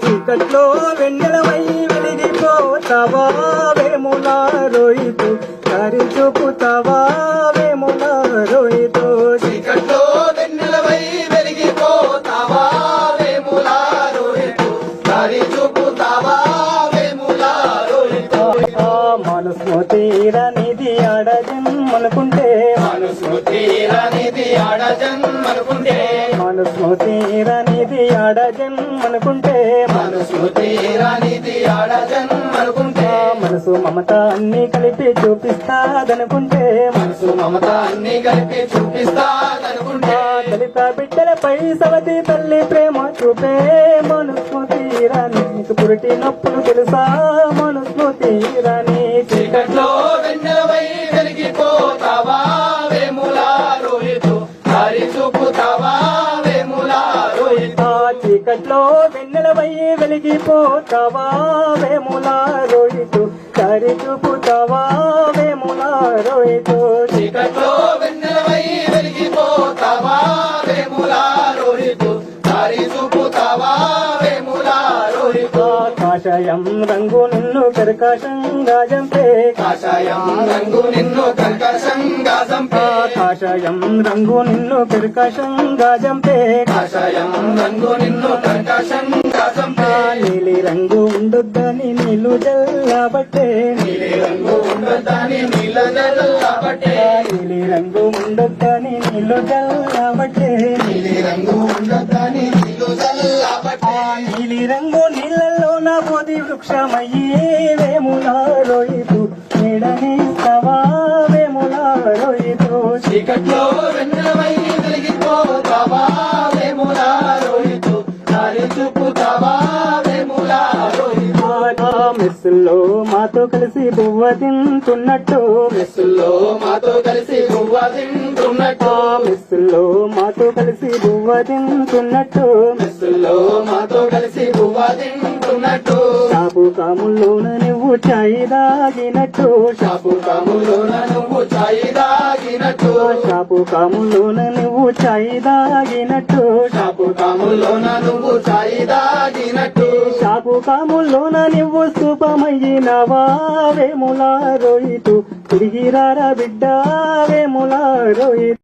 చీకట్లో వెన్నెలమై వెలిగిపోతావా వేముల రోయితు దారి చూపుతావా వేముల రోయితు చీకట్లో వెన్నెలవై వెలిగిపోతావా వేములా రోహితు? దారి చూపుతావా వేములా ఆ మనసు తీరనిది మనసు తీరనిది ఆడజన్మనుకుంటే మనసు తీరనిది అడజన్మనుకుంటే మనసు తీరనిది ఆడజన్మనుకుంటే మనసు మమత అన్ని కలిపి చూపిస్తాదనుకుంటే మనసు మమత అన్ని కలిపి చూపిస్తాదనుకుంటే దళిత బిడ్డలపై సవతి తల్లి ప్రేమ చూపే మనసు తీరని పురిటి నొప్పులు తెలుసా? మనసు తీరని చీకట్లో చీకట్లో వెన్నెలవై వెలిగిపోతావా? వేములా రోహితు దారి చూపుతావా? వేముల రోహితు. చీకట్లో కాషాయం రంగు నిన్ను కర్కశంగా జంపే కాషాయం రంగు నిన్ను కర్కశంగా చంపే కాషాయం రంగు నిన్ను కర్కశంగా జంపే కాషాయం రంగు నిన్ను కర్కశంగా చంపే నీలి రంగు ఉండొద్దని నీళ్ళు జల్లబట్టే. నీలి రంగు ఉండదాని నీళ్ళ జల్లబట్టే. నీలి రంగు ఉండొద్దని నీళ్ళు జల్లబట్టే. నీలి రంగు ఉండదాని నీళ్ళు జల్లబట్టే. నీలి రంగు నీళ్ళల్లో నా బోధి వృక్షమయ్యి వేముల రోయితు నీడని సవా వేముల రోయితు చీకట్లో వెలిగిపోతావా దారి చూపుతావా రోహితు మెస్సుల్లో మాతో కలిసి బువ్వ తింటున్నట్టు. మెస్సుల్లో మాతో కలిసి గువ్వ తింటున్నట్టు. మెస్సుల్లో మాతో కలిసి బువ్వ తింటున్నట్టు. మెస్సుల్లో మాతో కలిసి గువ్వ తింటున్నట్టు. షాపు కాముల్లోన నువ్వు చాయి దాగినట్టు షాపు కాములోన నువ్వు చాయి దాగినట్టు షాపు కాముల్లోన నువ్వు చాయి దాగినట్టు షాపు కాములోన నువ్వు చాయి దాగినట్టు షాపు కాముల్లోన నువ్వు స్థూపమయ్యినవా వేముల రోయితు. తిరిగి రారా బిడ్డ వేముల రోయితు